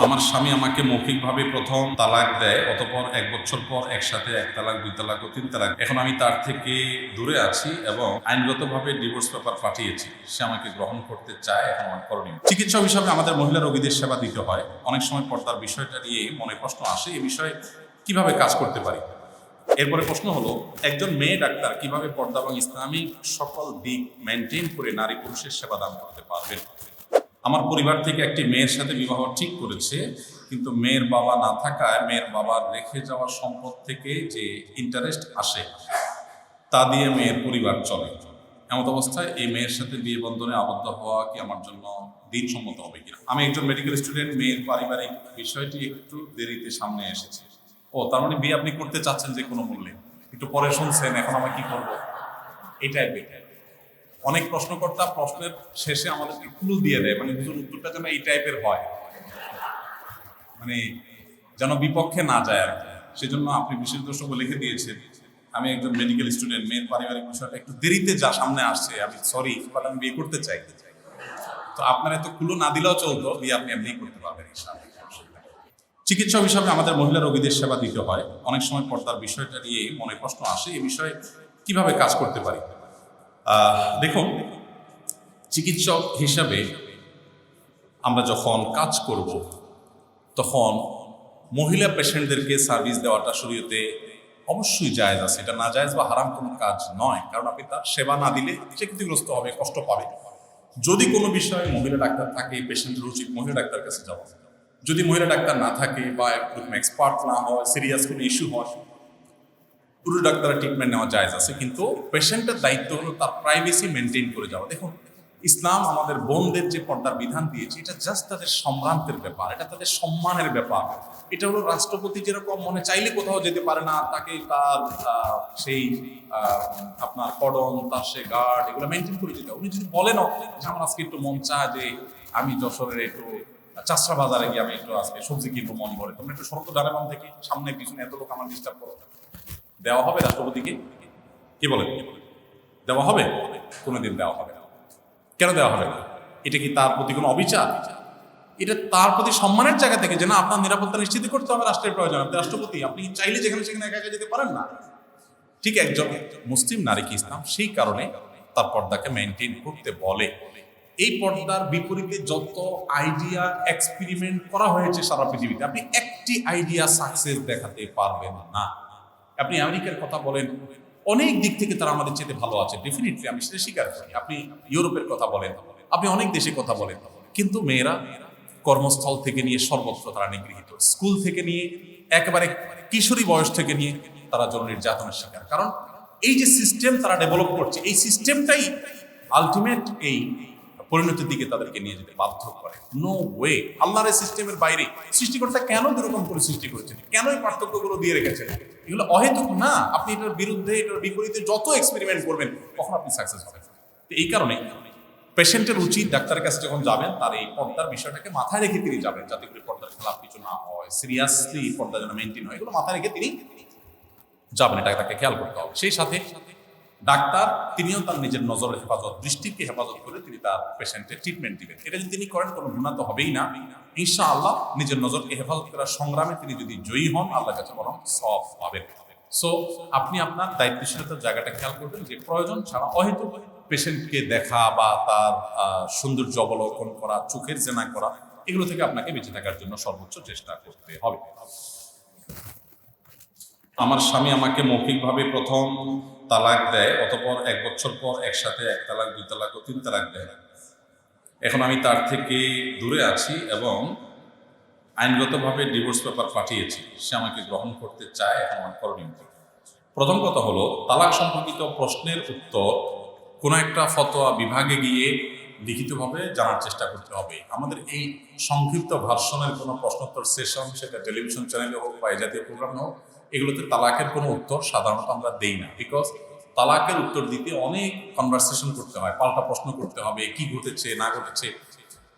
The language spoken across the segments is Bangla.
আমার স্বামী আমাকে মৌখিকভাবে প্রথম তালাক দেয়, অতপর এক বছর পর একসাথে এক তালাক, দুই তালাক ও তিন তালাক। এখন আমি তার থেকে দূরে আছি এবং আইনগতভাবে ডিভোর্স পেপার পাঠিয়েছি। সে আমাকে গ্রহণ করতে চায়, এখন আমার করণীয়। চিকিৎসক হিসাবে আমাদের মহিলা রোগীদের সেবা দিতে হয়। অনেক সময় পর্দার বিষয়টা নিয়ে মনে প্রশ্ন আসে এই বিষয়ে কীভাবে কাজ করতে পারি? এরপরে প্রশ্ন হলো, একজন মেয়ে ডাক্তার কীভাবে পর্দা এবং ইসলামিক সকল দিক মেনটেন করে নারী পুরুষের সেবা দান করতে পারবেন? আমার পরিবার থেকে একটি মেয়ের সাথে বিবাহ ঠিক করেছে, কিন্তু মেয়ের বাবা না থাকায় মেয়ের বাবার রেখে যাওয়া সম্পদ থেকে যে ইন্টারেস্ট আসে, তা দিয়ে মেয়ের পরিবার চলে। এমত অবস্থায় এই মেয়ের সাথে বিয়ে বন্ধনে আবদ্ধ হওয়া কি আমার জন্য দিনসম্মত হবে কিনা? আমি একজন মেডিকেল স্টুডেন্ট মেয়ের পারিবারিক বিষয়টি একটু দেরিতে সামনে এসেছে। ও, তার মানে বিয়ে আপনি করতে চাচ্ছেন যে কোনো মূল্যে? একটু পরে শুনছেন, এখন আমরা কি করব? এটাই বেটার অনেক প্রশ্নকর্তা প্রশ্নের শেষে আমাদেরকে ক্লু দিয়ে দেয় মানে হুজুর উত্তরটা যেন এই টাইপের হয়। মানে যেন বিপক্ষে না যায় আর। সেজন্য আপনি বিশেষ দ্রষ্টব্য লিখে দিয়েছেন। আমি একজন মেডিকেল স্টুডেন্ট মেয়ের পারিবারিক বিষয়টা একটু দেরিতে যা সামনে আসছে, আমি সরি বাট আমি বিয়ে করতে চাই। তো আপনার এত কুলো না দিলেও চলতো বিয়ে আপনি এমনি করতে পারবেন চিকিৎসক হিসাবে আমাদের মহিলা রোগীদের সেবা দিতে হয়। অনেক সময় পর্দার বিষয়টা নিয়ে মনে প্রশ্ন আসে, এই বিষয়ে কীভাবে কাজ করতে পারি? দেখুন, চিকিৎসক হিসাবে আমরা যখন কাজ করব, তখন মহিলা পেশেন্টদেরকে সার্ভিস দেওয়াটা শরীয়তে অবশ্যই জায়েজ আছে। এটা না জায়েজ বা হারাম কোনো কাজ নয়, কারণ আপনি তার সেবা না দিলে সে ক্ষতিগ্রস্ত হবে, কষ্ট পাবে। যদি কোনো বিষয়ে মহিলা ডাক্তার থাকে পেশেন্টের উচিত মহিলা ডাক্তার কাছে যাওয়া। যদি মহিলা ডাক্তার না থাকে বা এক্সপার্ট না হয় সিরিয়াস কোনো ইস্যু হয় পুরো ডাক্তারের ট্রিটমেন্ট নেওয়া যায় আছে, কিন্তু পেশেন্টের দায়িত্ব হলো তার প্রাইভেসি মেনটেন করে যাওয়া। দেখুন, ইসলাম আমাদের বোনদের যে পর্দার বিধান দিয়েছে, এটা জাস্ট তাদের সম্ভ্রান্তের ব্যাপার, এটা তাদের সম্মানের ব্যাপার। এটা হলো রাষ্ট্রপতি যেরকম মনে চাইলে কোথাও যেতে পারে না, তাকে তার সেই আপনার কডন তার সে গার্ড এগুলো মেনটেন করে যেতে উনি যদি বলেন যে আমার আজকে একটু মন চায় যে আমি যশোরের একটু চাষরা বাজারে গিয়ে আমি একটু আজকে সবজি কিনবো মন করে তোমরা একটু সরত ডানেবাম থেকে সামনে পিছনে এত লোক আমার ডিস্টার্ব করো। দেওয়া হবে রাষ্ট্রপতিকে কি? বলেন? দেওয়া হবে? কোনোদিন দেওয়া হবে না। কেন দেওয়া হবে না? এটা কি তার প্রতি কোনো অবিচার? এটা তার প্রতি সম্মানের জায়গা থেকে যে না, আপনার নিরাপত্তা নিশ্চিত করতে হবে রাষ্ট্রের প্রয়োজন। আপনি রাষ্ট্রপতি, আপনি চাইলে যেখানে সেখানে একা একা যেতে পারেন না? ঠিক একজন মুসলিম নারীকে ইসলাম? সেই কারণে তার পর্দাকে মেনটেন করতে বলে। এই পর্দার বিপরীতে যত আইডিয়া এক্সপেরিমেন্ট করা হয়েছে সারা পৃথিবীতে, আপনি একটি আইডিয়া সাকসেস দেখাতে পারবেন না। আপনি আমেরিকার কথা বলেন, অনেক দিক থেকে তারা আমাদের চেয়ে ভালো আছে ডেফিনেটলি আমি সেটা স্বীকার করি। আপনি ইউরোপের কথা বলেন, আপনি অনেক দেশে কথা বলেন, কিন্তু মেয়েরা কর্মস্থল থেকে নিয়ে সর্বত্র তারা নিগৃহীত। স্কুল থেকে নিয়ে, একেবারে কিশোরী বয়স থেকে নিয়ে তারা যৌন নির্যাতনের শিকার। কারণ এই যে সিস্টেম তারা ডেভেলপ করছে, এই সিস্টেমটাই আলটিমেট এই পরিণতির দিকে তাদেরকে নিয়ে যেতে বাধ্য করে। নো ওয়ে আল্লাহর এই সিস্টেমের বাইরে সৃষ্টিকর্তা কেন এরকম করে সৃষ্টি করেছেন? কেন এই পার্থক্যগুলো দিয়ে রেখেছেন? এগুলো অহেতুক না। আপনি এটার বিরুদ্ধে, এটার বিপরীতে যত এক্সপেরিমেন্ট করবেন তখন আপনি সাকসেস হবেন তো এই কারণে পেশেন্টের উচিত ডাক্তারের কাছে যখন যাবেন, তার এই পর্দার বিষয়টাকে মাথায় রেখে তিনি যাবেন, যাতে করে পর্দার খেলাপ কিছু না হয়। সিরিয়াসলি পর্দা যেন মেনটেন হয়। এগুলো মাথায় রেখে তিনি যাবেন এটা তাকে খেয়াল করতে হবে। সেই সাথে ডাক্তার, তিনিও তার নিজের নজরের হেফাজত, দৃষ্টিকে হেফাজত করে তিনি তার পেশেন্টের ট্রিটমেন্ট দিবেন। এটা যদি তিনি করেন, কোনো গুণা তো হবেই না। ইনশা আল্লাহ নিজের নজরকে হেফাজত করার সংগ্রামে তিনি যদি জয়ী হন আল্লাহ কাছে বরং সব পাবেন। সো আপনি আপনার দায়িত্বশীলতার জায়গাটা খেয়াল করবেন যে প্রয়োজন ছাড়া অহেতু পেশেন্টকে দেখা বা তার সৌন্দর্য অবলোকন করা, চোখের জেনা করা, এগুলো থেকে আপনাকে বেঁচে থাকার জন্য সর্বোচ্চ চেষ্টা করতে হবে। আমার স্বামী আমাকে মৌখিকভাবে প্রথম তালাক দেয়, অতপর এক বছর পর একসাথে এক তালাক, দুই তালাক ও তিন তালাক দেয়। এখন আমি তার থেকে দূরে আছি এবং আইনগতভাবে ডিভোর্স পেপার পাঠিয়েছি। সে আমাকে গ্রহণ করতে চায়, এখন আমার করণীয় প্রথম কথা হলো, তালাক সম্পর্কিত প্রশ্নের উত্তর কোনো একটা ফতোয়া বিভাগে গিয়ে লিখিতভাবে জানার চেষ্টা করতে হবে। আমাদের এই সংক্ষিপ্ত ভার্সনের কোনো প্রশ্নোত্তর সেশন, সেটা টেলিভিশন চ্যানেলে হোক বা এই জাতীয় প্রোগ্রামে হোক, এগুলোতে তালাকের কোনো উত্তর সাধারণত আমরা দেই না। বিকজ তালাকের উত্তর দিতে অনেক কনভারসেশন করতে হয়, পাল্টা প্রশ্ন করতে হবে, কি ঘটেছে, না ঘটেছে।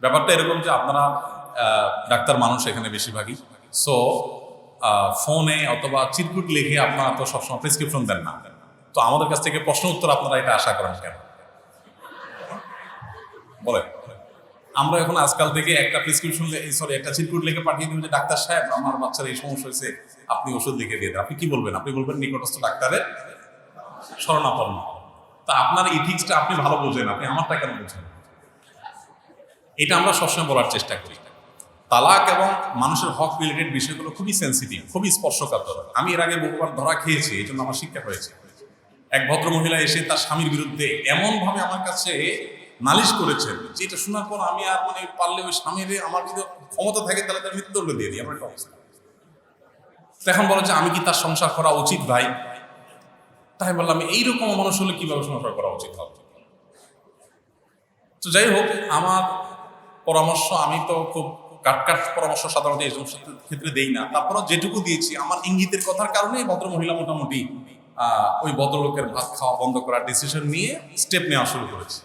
ব্যাপারটা এরকম যে আপনারা ডাক্তার মানুষ এখানে বেশিরভাগই। সো ফোনে অথবা চিরকুট লিখে আপনারা তো সবসময় প্রেসক্রিপশন দেন না। তো আমাদের কাছ থেকে প্রশ্ন উত্তর আপনারা এটা আশা করেন কেন? বলেন। আমরা এখন আজকাল থেকে একটা প্রেসক্রিপশন সরি একটা চিরকুট লিখে পাঠিয়ে দিব যে, ডাক্তার সাহেব, আমার বাচ্চার এই সমস্যা হয়েছে, আপনি ওষুধ লিখে দিয়ে দেন। আপনি কি বলবেন? আপনি বলবেন নিকটস্থ ডাক্তারের শরণাপন্ন। তা আপনার ইথিক্সটা আপনি ভালো বোঝেন, আপনি আমারটা কেন বোঝেন? এটা আমরা সবসময় বলার চেষ্টা করি। তালাক এবং মানুষের হক রিলেটেড বিষয়গুলো খুবই সেন্সিটিভ খুবই স্পর্শকাতর। আমি এর আগে বহুবার ধরা খেয়েছি, এই জন্য আমার শিক্ষা হয়েছে। এক ভদ্র মহিলা এসে তার স্বামীর বিরুদ্ধে এমন ভাবে আমার কাছে নালিশ করেছেন যেটা শোনার পর আমি আর মানে পারলে ওই স্বামীর আমার যদি ক্ষমতা থাকে তাহলে তার মৃত্যুদণ্ড দিয়ে দিই আমার একটা অবস্থা। এখন বলো যে আমি কি তার সংসার করা উচিত ভাই? তাই বললাম, এইরকম মানুষ হলে কীভাবে সংসার করা উচিত হবে? তো যাই হোক, আমার পরামর্শ, আমি তো খুব কাটকাট পরামর্শ সাধারণত এই সমস্ত ক্ষেত্রে দেই না। তারপর যেটুকু দিয়েছি, আমার ইঙ্গিতের কথার কারণে ভদ্র মহিলা মোটামুটি ওই ভদ্রলোকের ভাত খাওয়া বন্ধ করার ডিসিশন নিয়ে স্টেপ নেওয়া শুরু করেছে।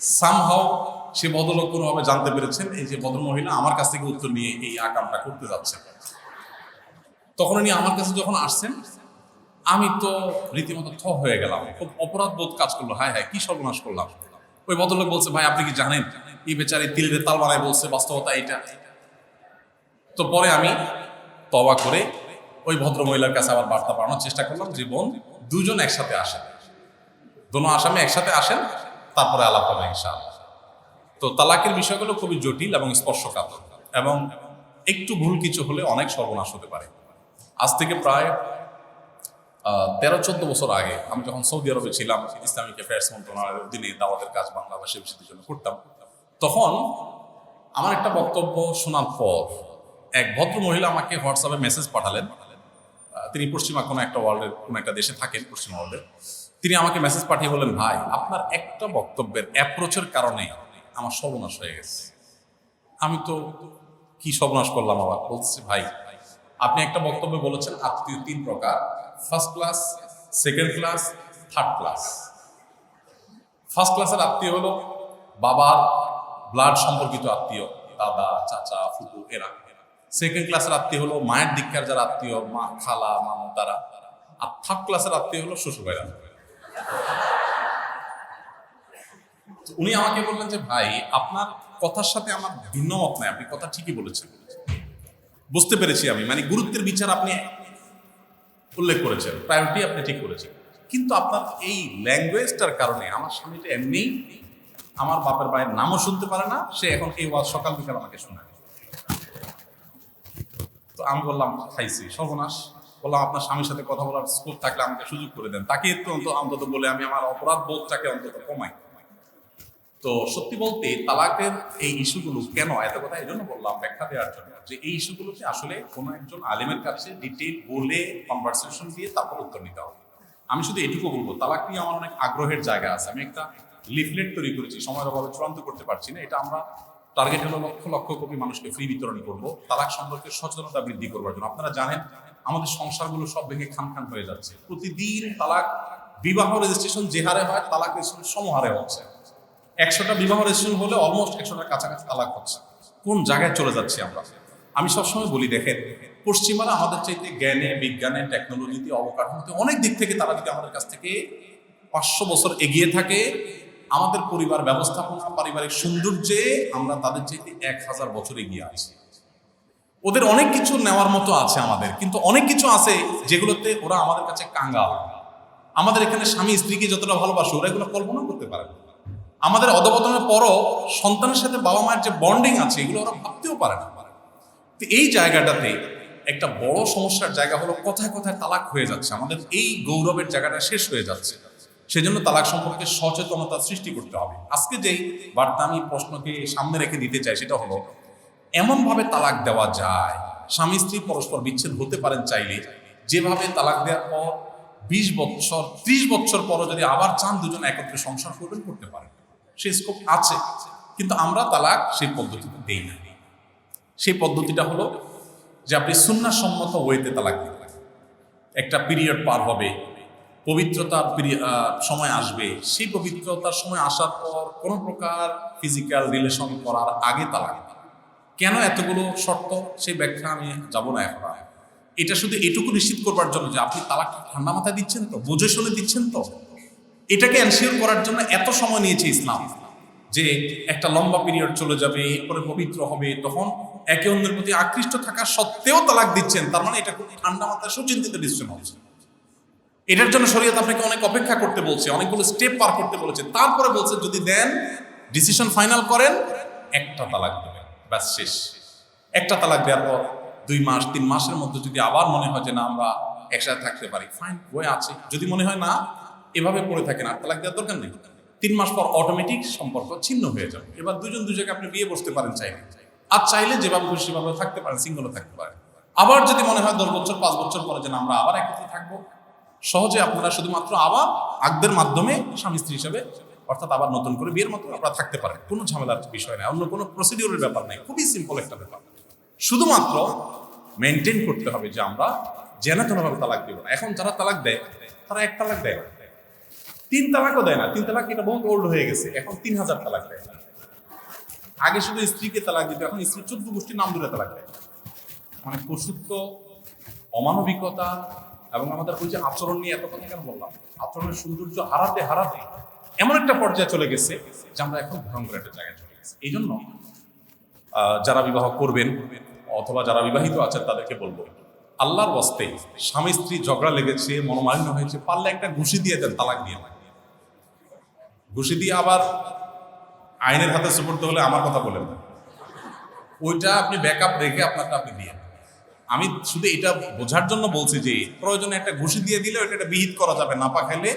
সামহাও সে ভদ্রলোক কোনোভাবে জানতে পেরেছেন, এই যে ভদ্র মহিলা আমার কাছ থেকে উত্তর নিয়ে এই আকামটা করতে যাচ্ছেন তখন উনি আমার কাছে যখন আসছেন আমি তো রীতিমতো থ হয়ে গেলাম। খুব অপরাধ বোধ কাজ করল। হায় হায়, কি সর্বনাশ করলাম। ওই ভদ্রলোক বলছে, ভাই, আপনি কি জানেন? এই বেচারি তিলের তাল বানায় বলছে, বাস্তবতা এটা তো পরে আমি তবা করে ওই ভদ্র মহিলার কাছে আবার বার্তা পাঠানোর চেষ্টা করলাম যে বোন দুজন একসাথে আসেন দোনো আসামি একসাথে আসেন, তারপরে আলাপ হবে ইনশাআল্লাহ। তো তালাকের বিষয়গুলো খুবই জটিল এবং স্পর্শকাতর এবং একটু ভুল কিছু হলে অনেক সর্বনাশ হতে পারে। আজ থেকে প্রায় তেরো, চোদ্দ বছর আগে আমি যখন সৌদি আরবে ছিলাম ইসলামিক অ্যাফেয়ার্স মন্ত্রণালয়ের অধীনে দাওয়াতের কাজ বাংলাদেশে বিষয়টির জন্য করতাম। তখন আমার একটা বক্তব্য শোনার পর এক ভদ্র মহিলা আমাকে হোয়াটসঅ্যাপে মেসেজ পাঠালেন। তিনি পশ্চিমা কোনো একটা ওয়ার্ল্ডের কোনো একটা দেশে থাকেন পশ্চিমা ওয়ার্ল্ডের তিনি আমাকে মেসেজ পাঠিয়ে বলেন ভাই, আপনার একটা বক্তব্যের অ্যাপ্রোচের কারণে আমার সর্বনাশ হয়ে গেছে। আমি তো কি সর্বনাশ করলাম আবার? বলছি ভাই, আপনি একটা বক্তব্যে বলেছেন, আত্মীয় তিন প্রকার। First class second class third class first ক্লাসের আত্মীয় হলো বাবার ব্লাড সম্পর্কিত আত্মীয়, দাদা, চাচা, ফুপু, এরা। সেকেন্ড ক্লাসের আত্মীয় হলো মায়ের দিককার যারা আত্মীয়, মা, খালা, মামু, তারা। আর থার্ড ক্লাসের আত্মীয় হলো শ্বশুর ভাইরা উনি আমাকে বললেন যে, ভাই, আপনার কথার সাথে আমার ভিন্ন মত নাই। আপনি কথা ঠিকই বলেছেন। বুঝতে পেরেছি আমি। মানে গুরুত্বের বিচার আপনি উল্লেখ করেছেন প্রায়োরিটি আপনি ঠিক করেছেন কিন্তু আপনার এই ল্যাঙ্গুয়েজটার কারণে আমার স্বামীটা এমনি আমার বাপের ভাইয়ের নামও শুনতে পারে না, সে এখন এই ওয়াজ সকাল বিকাল আমাকে শোনায়। তো আমি বললাম, খাইছি, সর্বনাশ। বললাম, আপনার স্বামীর সাথে কথা বলার স্কোপ থাকলে আমাকে সুযোগ করে দেন। তাকে একটু অন্তত অন্তত বলে আমি আমার অপরাধ বোধটাকে অন্তত কমাই। তো সত্যি বলতে তালাকের এই ইস্যুগুলো কেন? এত কথা এই জন্য বললাম ব্যাখ্যা দেওয়ার জন্য যে এই ইস্যুগুলোকে আসলে কোনো একজন আলিমের কাছে ডিটেল বলে কনভারসেশন দিয়ে তারপর উত্তর নিতে হবে। আমি শুধু এটুকু বলব, তালাক নিয়ে আমার অনেক আগ্রহের জায়গা আছে। আমি একটা লিফলেট তৈরি করেছি, সময়ের অভাবে চূড়ান্ত করতে পারছি না। এটা আমরা টার্গেট হলো লক্ষ লক্ষ কোটি মানুষকে ফ্রি বিতরণ করব। তালাক সম্পর্কে সচেতনতা বৃদ্ধি করবার জন্য। আপনারা জানেন, আমাদের সংসারগুলো সব ভেঙে খান খান হয়ে যাচ্ছে। প্রতিদিন তালাক, বিবাহ রেজিস্ট্রেশন যে হারে হয়, তালাক রেজিস্ট্রেশন সমহারে হচ্ছে। একশোটা বিবাহ রেজিস্ট্রেশন হলে অলমোস্ট একশোটার কাছাকাছি তালাক হচ্ছে। কোন জায়গায় চলে যাচ্ছি আমরা? আমি সবসময় বলি, দেখেন, পশ্চিমারা আমাদের চাইতে জ্ঞানে, বিজ্ঞানে টেকনোলজিতে অবকাঠামোতে অনেক দিক থেকে তারা যদি আমাদের কাছ থেকে পাঁচশো বছর এগিয়ে থাকে, আমাদের পরিবার ব্যবস্থাপনা, পারিবারিক সৌন্দর্যে আমরা তাদের চাইতে এক হাজার বছর এগিয়ে আছি। ওদের অনেক কিছু নেওয়ার মতো আছে আমাদের, কিন্তু অনেক কিছু আছে যেগুলোতে ওরা আমাদের কাছে কাঙ্গাল। আমাদের এখানে স্বামী স্ত্রীকে যতটা ভালোবাসে, ওরা এগুলো কল্পনা করতে পারে না। আমাদের অধপতনের পরও সন্তানের সাথে বাবা মায়ের যে বন্ডিং আছে, এগুলো ওরা ভাবতেও পারে না। তো এই জায়গাটাতে একটা বড় সমস্যার জায়গা হলো কোথায় কোথায় তালাক হয়ে যাচ্ছে। আমাদের এই গৌরবের জায়গাটা শেষ হয়ে যাচ্ছে। সেজন্য তালাক সম্পর্কে সচেতনতা সৃষ্টি করতে হবে। আজকে যেই বার্তা আমি প্রশ্নকে সামনে রেখে দিতে চাই, সেটা হলো, এমনভাবে তালাক দেওয়া যায়, স্বামী স্ত্রী পরস্পর বিচ্ছেদ হতে পারেন চাইলে, যেভাবে তালাক দেওয়ার পর বিশ বছর ত্রিশ বছর পরও যদি আবার চান দুজন একত্রে সংসার করবেন, করতে পারেন। সে স্কোপ আছে, কিন্তু আমরা তালাক সেই পদ্ধতিতে দেই না। সেই পদ্ধতিটা হলো যে আপনি সুন্নাসম্মত ওয়েতে তালাক দিবেন একটা পিরিয়ড পার হবে, পবিত্রতার সময় আসবে। সেই পবিত্রতার সময় আসার পর কোনো প্রকার ফিজিক্যাল রিলেশন করার আগে তালাক কেন এতগুলো শর্ত? সেই ব্যাখ্যা আমি যাব না এখন এটা শুধু এটুকু নিশ্চিত করবার জন্য যে আপনি তালাকটা ঠান্ডা মাথায় দিচ্ছেন তো? বুঝে শুনে দিচ্ছেন তো? এটাকে এনশিওর করার জন্য এত সময় নিয়েছে ইসলাম যে একটা লম্বা পিরিয়ড চলে যাবে, এরপরে পবিত্র হবে, তখন একে অন্যের প্রতি আকৃষ্ট থাকা সত্ত্বেও তালাক দিচ্ছেন। তার মানে এটা খুব ঠান্ডা মাথায় সুচিন্তিত ডিসিশন হচ্ছে। এটার জন্য শরীয়ত আপনাকে অনেক অপেক্ষা করতে বলছে, অনেকগুলো স্টেপ পার করতে বলেছে। তারপরে বলছে, যদি দেন ডিসিশন ফাইনাল করেন, একটা তালাক দেবেন। ব্যাস, শেষ। একটা তালাক দেওয়ার পর দুই মাস, তিন মাসের মধ্যে যদি আবার মনে হয় যে না, আমরা একসাথে থাকতে পারি ফাইন বই আছে। যদি মনে হয় না এভাবে পড়ে থাকেন আর তালাক দেওয়ার দরকার নেই। তিন মাস পর অটোমেটিক সম্পর্ক ছিন্ন হয়ে যাবে। এবার দুজন দুজনকে আপনি বিয়ে বসতে পারেন চাইলে। আর চাইলে যেভাবে খুশি সেভাবে থাকতে পারেন সিঙ্গলও থাকতে পারেন। আবার যদি মনে হয় দশ বছর, পাঁচ বছর পরে যেন আমরা আবার একত্রে থাকব, সহজে আপনারা শুধুমাত্র আবার আগদের মাধ্যমে স্বামী স্ত্রী হিসেবে, অর্থাৎ আবার নতুন করে বিয়ের মতো আপনারা থাকতে পারেন। কোনো ঝামেলার বিষয় নেই, অন্য কোনো প্রসিডিওরের ব্যাপার নেই, খুবই সিম্পল একটা ব্যাপার। শুধুমাত্র মেনটেন করতে হবে যে আমরা যেন তেনভাবে তালাক দিব না। এখন যারা তালাক দেয়, তারা এক তালাক দেয় না। তিন তালাকও দেয় না। তিন তালাক এটা বহুত ওল্ড হয়ে গেছে। এখন তিন হাজার তালাক দেয়। আগে শুধু স্ত্রীকে তালাক দিত, এখন স্ত্রী চোদ্দ গোষ্ঠীর নাম ধরে তালাক দেয়। মানে পশুত্ব অমানবিকতা এবং আমাদের ওই যে আচরণ নিয়ে এত কথা কেন বললাম? আচরণের সৌন্দর্য হারাতে হারাতে এমন একটা পর্যায়ে চলে গেছে যে আমরা এখন ভয়ঙ্কর একটা জায়গায় চলে গেছি। এই জন্য যারা বিবাহ করবেন অথবা যারা বিবাহিত আছেন তাদেরকে বলব, আল্লাহর বস্তে স্বামী স্ত্রী ঝগড়া লেগেছে, মনোমালিন্য হয়েছে, পারলে একটা ঘুষি দিয়ে দেন, তালাক দিয়ে। ঘুষি দিয়ে আবার আইনের হাতে সুপর্দ হলে আমার কথা বলেন। ওইটা আপনি ব্যাকআপ রেখে আপনারটা আপনি দিয়ে আমি শুধু এটা বোঝার জন্য বলছি যে, প্রয়োজনে একটা ঘুষি দিয়ে দিলে ওইটা একটা বিহিত করা যাবে। না পা খেলে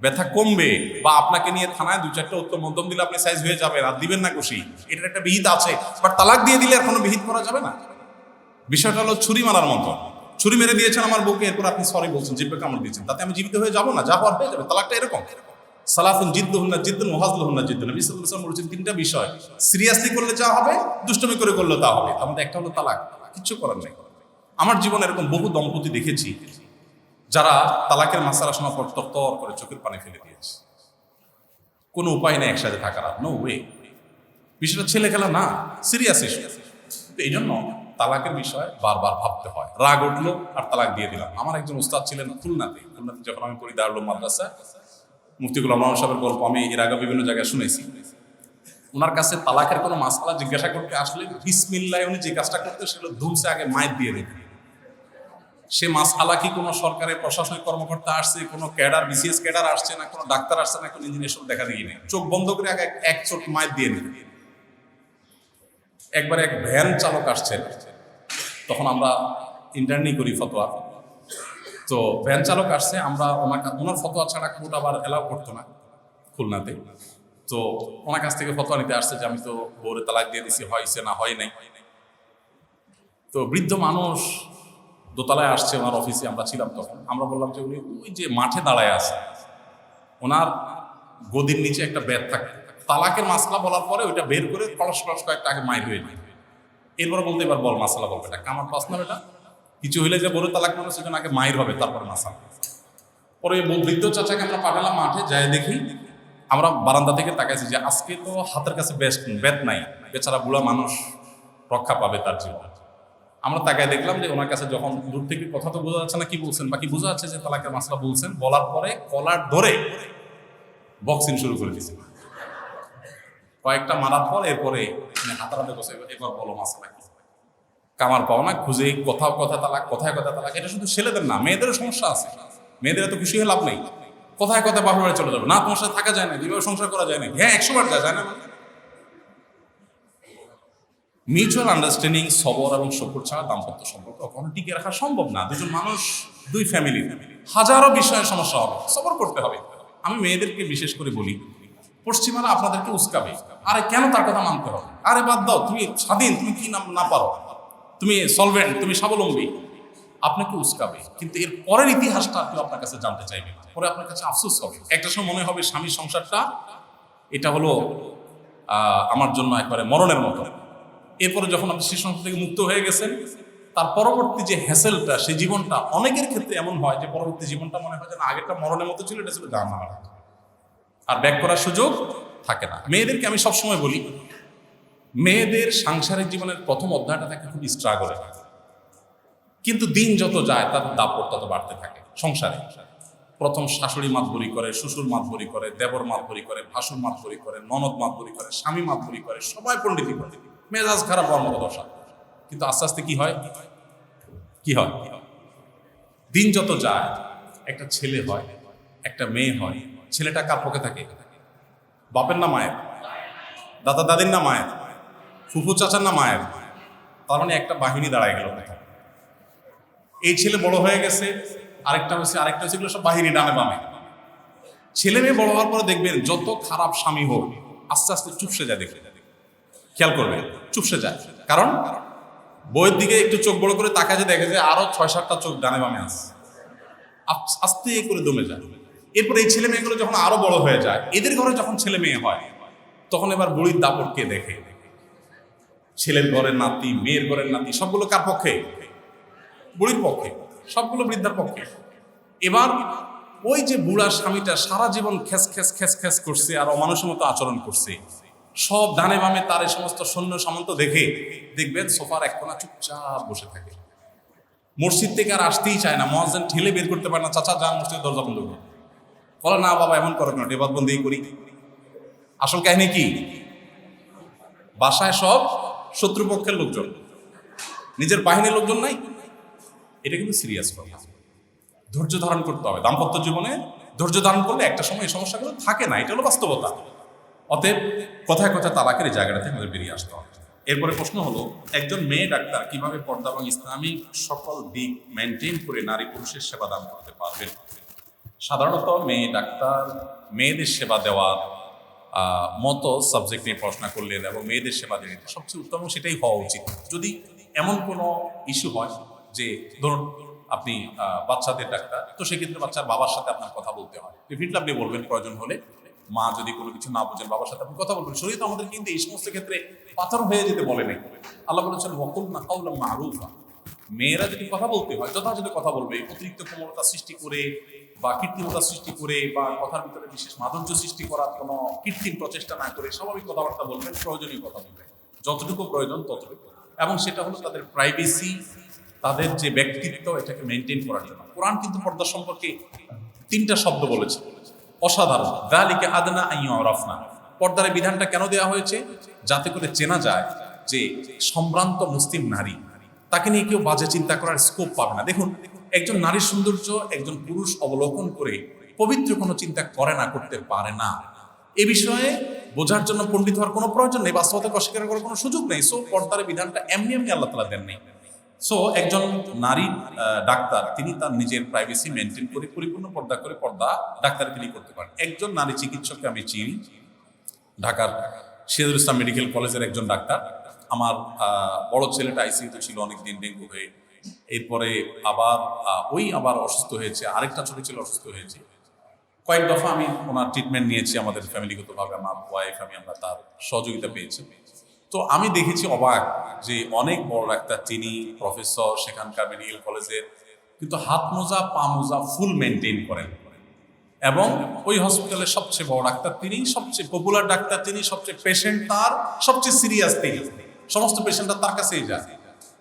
ব্যথা কমবে বা আপনাকে নিয়ে থানায় দু চারটা উত্তম মধ্যম দিলে আপনি সাইজ হয়ে যাবেন আর দিবেন না ঘুষি। এটার একটা বিহিত আছে। বাট তালাক দিয়ে দিলে আর কোনো বিহিত করা যাবে না। বিষয়টা হলো ছুরি মারার মতো ছুরি মেরে দিয়েছেন আমার বউকে, এরপর আপনি সরি বলছেন, জিব্বে কামড় দিয়েছেন। তাতে আমি জীবিত হয়ে যাব না? যা হওয়ার হয়ে যাবে। তালাকটা এরকম। সালাফুন জিদ্দ হুন্না জিদ্দুন মহাজল হুন্না জিদ্দুন। নবী সাল্লাল্লাহু আলাইহি বলেছেন তিনটা বিষয়। সিরিয়াসলি করলে যা হবে, দুষ্টমি করে করলে তা হবে। তার মধ্যে একটা হলো তালাক। কিচ্ছু করার নেই। আমার জীবনে এরকম বহু দম্পতি দেখেছি, যারা তালাকের মাসালা শোনার পর তরতর করে চোখের পানি ফেলে দিয়েছে। কোনো উপায় নেই একসাথে থাকার নো ওয়ে বিষয়টা ছেলে খেলা না সিরিয়াস ইস্যু এই জন্য তালাকের বিষয় বারবার ভাবতে হয়। রাগ উঠল আর তালাক দিয়ে দিলাম। আমার একজন উস্তাদ ছিলেন খুলনাতে। খুলনাতে যখন আমি পড়ি দারুল মাদ্রাসা মুফতি গুলাম সাহেবের গল্প আমি এর আগে বিভিন্ন জায়গায় শুনেছি। ওনার কাছে তালাকের কোনো মাসালা জিজ্ঞাসা করতে আসলে বিসমিল্লাহ উনি যে কাজটা করতে সেগুলো ধুমসে আগে মায়ের দিয়ে দিতেন। সে মাসালা কি কোনো সরকারের প্রশাসনিক কর্মকর্তা আসছে, কোনো ক্যাডার, বিসিএস ক্যাডার আসছে না, কোনো ডাক্তার আসছে না, কোনো ইঞ্জিনিয়ার সব দেখা দেখি নেই। চোখ বন্ধ করে আগে এক- চোখ মায়ের দিয়ে নিত একবার এক ভ্যান চালক আসছেন। তখন আমরা ইন্টারনি করি ফতোয়া। তো ভ্যান চালক আসছে, আমরা ওনার ওনার ফতোয়া ছাড়া কোর্ট আবার এলাও করতো না খুলনাতে। তো ওনার কাছ থেকে ফতোয়া নিতে আসছে যে আমি তো বউরে তালাক দিয়ে দিছি, হয়েছে না, হয় নাই। তো বৃদ্ধ মানুষ দোতলায় আসছে ওনার অফিসে আমরা ছিলাম তখন। আমরা বললাম যে উনি ওই যে মাঠে দাঁড়ায় আছে, ওনার গদির নিচে একটা ব্যাগ থাকে। তালাকের মাসলা বলার পরে ওইটা বের করে কলস কলস কয়েকটা আগে মাইর হয়ে যায় এরপরে বলতে এবার বল মাসালা বলবে। এটা কামার পার্সোনাল এটা? কিছু হইলে যে বড় তালাক মানুষ সেজন্য আগে মায়ের হবে তারপরে মাসালা পরে বৃদ্ধ চাচাকে আমরা পাঠালাম মাঠে যাই দেখি। আমরা বারান্দা থেকে তাকাইছি যে আজকে তো হাতের কাছে বেস্ট বেত নাই, বেচারা বুড়া মানুষ রক্ষা পাবে তার জীবন। আমরা তাকায় দেখলাম যে ওনার কাছে যখন দূর থেকে কথা তো বোঝা যাচ্ছে না কি বলছেন, বাকি বোঝা যাচ্ছে যে তালাকের মাসলা বলছেন, বলার পরে কলার ধরে বক্সিং শুরু করে দিয়েছে। কয়েকটা মারার পর এরপরে হাতারাতে বসে এবার বলো মাসলা কামার পাও না খুঁজে কোথাও কথা তালাক, কোথায় কথা তালাক, এটা শুধু ছেলেদের না, মেয়েদেরও সমস্যা আছে। মেয়েদের এত খুশি হয়ে লাভ নেই। কোথায় কোথায় বাপের বাড়ি চলে যাবে? না, তোমার সাথে থাকা যায় না যেভাবে সংসার করা যায় না। হ্যাঁ একশো বার যায় না? মিউচুয়াল আন্ডারস্ট্যান্ডিং সবর এবং শকুর ছাড়া দাম্পত্য সম্পর্ক কখনো টিকে রাখা সম্ভব না। দুজন মানুষ, দুই ফ্যামিলি হাজারো বিষয়ের সমস্যা হবে, সবর করতে হবে। আমি মেয়েদেরকে বিশেষ করে বলি, পশ্চিমারা আপনাদেরকে উস্কাবে। আরে কেন তার কথা মানতে হবে? আরে বাদ দাও, তুমি স্বাধীন, তুমি কি না পারো? তুমি সলভেন্ট তুমি স্বাবলম্বী, আপনাকে উস্কাবে। কিন্তু এর পরের ইতিহাসটা কেউ আপনার কাছে জানতে চাইবে না। পরে আপনার কাছে আফসোস হবে। একটা সময় মনে হবে স্বামীর সংসারটা, এটা হলো আমার জন্য একবারে মরণের মতো। এরপরে যখন আপনি সেই সংসার থেকে মুক্ত হয়ে গেছেন, তার পরবর্তী যে হ্যাসেলটা সেই জীবনটা অনেকের ক্ষেত্রে এমন হয় যে পরবর্তী জীবনটা মনে হয় যে আগেরটা মরণের মতো ছিল, এটা ছিল জানা আর ব্যাক করার সুযোগ থাকে না। মেয়েদেরকে আমি সবসময় বলি মেয়েদের সাংসারিক জীবনের প্রথম অধ্যায়টা থাকে খুব স্ট্রাগলে কিন্তু দিন যত যায়, তার দাপট তত বাড়তে থাকে, সংসারে। প্রথম শাশুড়ি মাতবরি করে, শ্বশুর মাতবরি করে, দেবর মাতবরি করে, ভাসুর মাতবরি করে, ননদ মাতবরি করে, স্বামী মাতবরি করে, সবাই পণ্ডিতি। করে মেজাজ খারাপ হওয়ার মতো দশা। কিন্তু আস্তে আস্তে কি হয়? কি হয়? দিন যত যায়, একটা ছেলে হয়, একটা মেয়ে হয়, ছেলেটা কার পক্ষে থাকে। বাপের না মায়ের দাদা দাদির না মায়ের ফুফু চাচার না মায়ের? তার মানে একটা বাহিনী দাঁড়ায় গেল এই ছেলে বড় হয়ে গেছে, আরেকটা হচ্ছে আরেকটা হচ্ছে সব বাহিনী ডানে বামে। ছেলে মেয়ে বড় হওয়ার পরে দেখবেন যত খারাপ স্বামী হোক, আস্তে আস্তে চুপসে যায় দেখে খেয়াল করবেন, চুপসে যায়। কারণ বইয়ের দিকে একটু চোখ বড় করে তাকায় যে দেখে যে আরও ছয় সাতটা চোখ ডানে বামে আছে। আস- আস্তে করে দমে যায়। এরপর এই ছেলে মেয়েগুলো যখন আরও বড় হয়ে যায়, এদের ঘরে যখন ছেলে মেয়ে হয়, তখন এবার বুড়ির দাপট কে দেখে? ছেলের ঘরের নাতি, মেয়ের ঘরের নাতি, সবগুলো কার পক্ষে? বুড়ির পক্ষে, সবগুলো বৃদ্ধার পক্ষে। এবার ওই যে বুড়া স্বামীটা সারা জীবন খেস খেস খেস খেস করছে আর অমানুষের মতো আচরণ করছে, সব ডানে বামে তার এই সমস্ত সৈন্য সামন্ত দেখে দেখবেন সোফার এক কোনা চুপচাপ বসে থাকে। মসজিদ থেকে আর আসতেই চায় না, মহাজন ঠেলে বের করতে পারে না, চাচা, যান, মসজিদের দরজা বন্ধ করো। বলে, না, বাবা, এমন করো কেন? এবার বন্দি করি। আসল কাহিনী কি? বাসায় সব শত্রুপক্ষের লোকজন। নিজের বাহিনীর লোকজন নাই। এটা কিন্তু সিরিয়াস কথা ধৈর্য ধারণ করতে হবে। দাম্পত্য জীবনে ধৈর্য ধারণ করলে একটা সময় এই সমস্যাগুলো থাকে না। এটা হলো বাস্তবতা। অতএব কথায় কথায় তালাকের এই জায়গাটা থেকে আমাদের বেরিয়ে আসতে হবে। এরপরে প্রশ্ন হলো একজন মেয়ে ডাক্তার কীভাবে পর্দা এবং ইসলামিক সকল দিক মেনটেন করে নারী পুরুষের সেবা দান করতে পারবেন? সাধারণত মেয়ে ডাক্তার মেয়েদের সেবা দেওয়ার আহ, মতো সাবজেক্ট নিয়ে পড়াশোনা করলেন এবং মেয়েদের সেবা দিলেন সবচেয়ে উত্তম সেটাই হওয়া উচিত। যদি এমন কোনো ইস্যু হয় যে, ধরুন আপনি বাচ্চাদের ডাক্তার, তো সেক্ষেত্রে বাচ্চার বাবার সাথে আপনার কথা বলতে হয়। ডেফিনেটলি আপনি বলবেন প্রয়োজন হলে, মা যদি কোনো কিছু না বোঝেন বাবার সাথে আপনি কথা বলবেন। শরীর আমাদের কিন্তু এই সমস্ত ক্ষেত্রে পাথর হয়ে যেতে বলে নাই। আল্লাহ বলেছেন ওকুল না কাউলা মারুফা। মেয়েরা যদি কথা বলতে হয়, যথাযথ কথা বলবে, অতিরিক্ত কোমলতা সৃষ্টি করে বা কৃত্রিমতা সৃষ্টি করে বা কথার ভিতরে বিশেষ মাধুর্য সৃষ্টি করার কোনো কৃত্রিম প্রচেষ্টা না করে স্বাভাবিক কথাবার্তা বলবেন, প্রয়োজনীয় কথা বলবেন। যতটুকু প্রয়োজন, ততটুকু। এবং সেটা হলো তাদের প্রাইভেসি তাদের যে ব্যক্তিত্ব, এটাকে মেনটেন করার জন্য। কোরআন কিন্তু পর্দা সম্পর্কে তিনটা শব্দ বলেছে। অসাধারণ। দালিকে আদনা আইয়ু পর্দার বিধানটা কেন দেওয়া হয়েছে? যাতে করে চেনা যায় যে সম্ভ্রান্ত মুসলিম নারী, তাকে নিয়ে কেউ বাজে চিন্তা করার স্কোপ পাবে না। দেখুন একজন নারীর সৌন্দর্য একজন পুরুষ অবলোকন করে পবিত্র কোনো চিন্তা করে না, করতে পারে না। এ বিষয়ে বোঝার জন্য পণ্ডিত হওয়ার কোনো প্রয়োজন নেই, বাস্তবতাকে অস্বীকার করার কোনো সুযোগ নেই। সো পর্দার বিধানটা এমনি এমনি আল্লাহ তালা দেন নেই। সো একজন নারী ডাক্তার, তিনি তার নিজের প্রাইভেসি মেনটেন করে, পরিপূর্ণ পর্দা করে পর্দা ডাক্তার তিনি করতে পারেন। একজন নারী চিকিৎসককে আমি চিনি, ঢাকার সিরাজুল ইসলাম মেডিকেল কলেজের একজন ডাক্তার। আমার বড় ছেলেটা আইসিইউতে ছিল অনেকদিন, ডেঙ্গু হয়ে এরপরে আবার ওই আবার অসুস্থ হয়েছে, আরেকটা ছোট ছেলে অসুস্থ হয়েছে। কয়েক দফা আমি ওনার ট্রিটমেন্ট নিয়েছি আমাদের ফ্যামিলিগতভাবে আমার ওয়াইফ আমি, আমরা তার সহযোগিতা পেয়েছি। তো আমি দেখেছি অবাক যে অনেক বড় ডাক্তার তিনি প্রফেসর সেখানকার মেডিকেল কলেজের কিন্তু হাত মোজা, পা মোজা ফুল মেনটেন করেন। এবং ওই হসপিটালের সবচেয়ে বড় ডাক্তার তিনি, সবচেয়ে পপুলার ডাক্তার তিনি, সবচেয়ে পেশেন্ট তার, সবচেয়ে সিরিয়াস তিনি। সমস্ত পেশেন্টরা তার কাছেই যায়।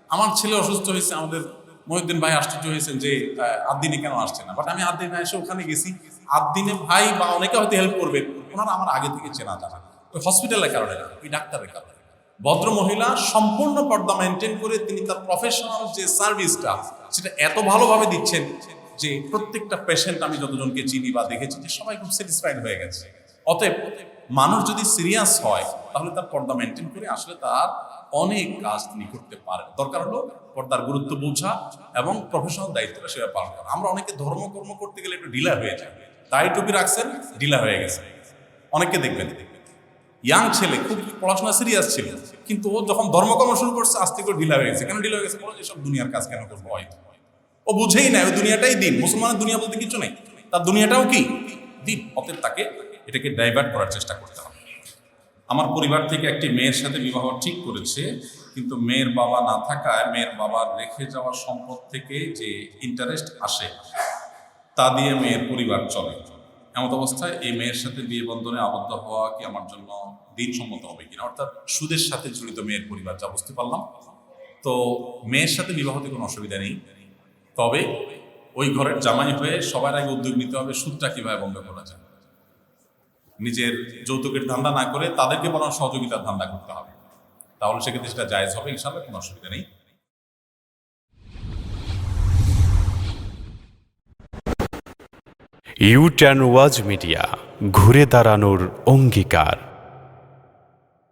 আমার ছেলে অসুস্থ হয়েছে আমাদের মহিউদ্দিন ভাই আশ্চর্য হয়েছেন যে আহ, আট দিনে কেন আসছে না? বাট আমি আট দিনে এসে ওখানে গেছি। আট দিনে ভাই বা অনেকে হয়তো হেল্প করবেন। ওনারা আমার আগে থেকে চেনা জানা। ওই হসপিটালের কারণে না ওই ডাক্তারের কারণে। ভদ্র মহিলা সম্পূর্ণ পর্দা মেনটেন করে তিনি তার প্রফেশনাল যে সার্ভিসটা সেটা এত ভালোভাবে দিচ্ছেন যে প্রত্যেকটা পেশেন্ট আমি যতজনকে চিনি বা দেখেছি যে সবাই খুব স্যাটিসফাইড হয়ে গেছে। অতএব মানুষ যদি সিরিয়াস হয়, তাহলে তার পর্দা মেনটেন করে আসলে তার অনেক কাজ তিনি করতে পারেন। দরকার হলো পর্দার গুরুত্ব বোঝা এবং প্রফেশনাল দায়িত্বটা সেটা পালন করা। আমরা অনেকে ধর্মকর্ম করতে গেলে একটু ঢিলা হয়ে যায় দায় টুপি রাখছেন, ঢিলা হয়ে গেছে। অনেককে দেখবেন। ইয়াং ছেলে খুব পড়াশোনা সিরিয়াস ছিল, কিন্তু ও যখন ধর্মকর্ম শুরু করছে, আস্তে করে ঢিলা হয়ে গেছে। কেন ঢিলা হয়ে গেছে? বলো এসব দুনিয়ার কাজ কেন করব? হয়তো ও বুঝেই না ওই দুনিয়াটাই দিন। মুসলমানের দুনিয়া বলতে কিছু নেই। তার দুনিয়াটাও কি? দিন। অতএব তাকে এটাকে ডাইভার্ট করার চেষ্টা করতে হবে। আমার পরিবার থেকে একটি মেয়ের সাথে বিবাহ ঠিক করেছে, কিন্তু মেয়ের বাবা না থাকায় মেয়ের বাবার রেখে যাওয়া সম্পদ থেকে যে ইন্টারেস্ট আসে, তা দিয়ে মেয়ের পরিবার চলে। এমত অবস্থায় এই মেয়ের সাথে বিয়ে বন্ধনে আবদ্ধ হওয়া কি আমার জন্য দিনসম্মত হবে কিনা? অর্থাৎ সুদের সাথে জড়িত মেয়ের পরিবার, যা বুঝতে পারলাম। তো মেয়ের সাথে বিবাহতে কোনো অসুবিধা নেই। তবে ওই ঘরের জামাই হয়ে সবার আগে উদ্যোগ নিতে হবে সুদটা কীভাবে বন্ধ করা যায়। নিজের যৌতুকের ধান্দা না করে তাদেরকে বরং সহযোগিতার ধান্দা করতে হবে। তাহলে সেক্ষেত্রে সেটা জায়জ হবে ইনশাল্লাহ কোনো অসুবিধা নেই। ইউ ট্যান ওয়াজ মিডিয়া, ঘুরে দাঁড়ানোর অঙ্গীকার।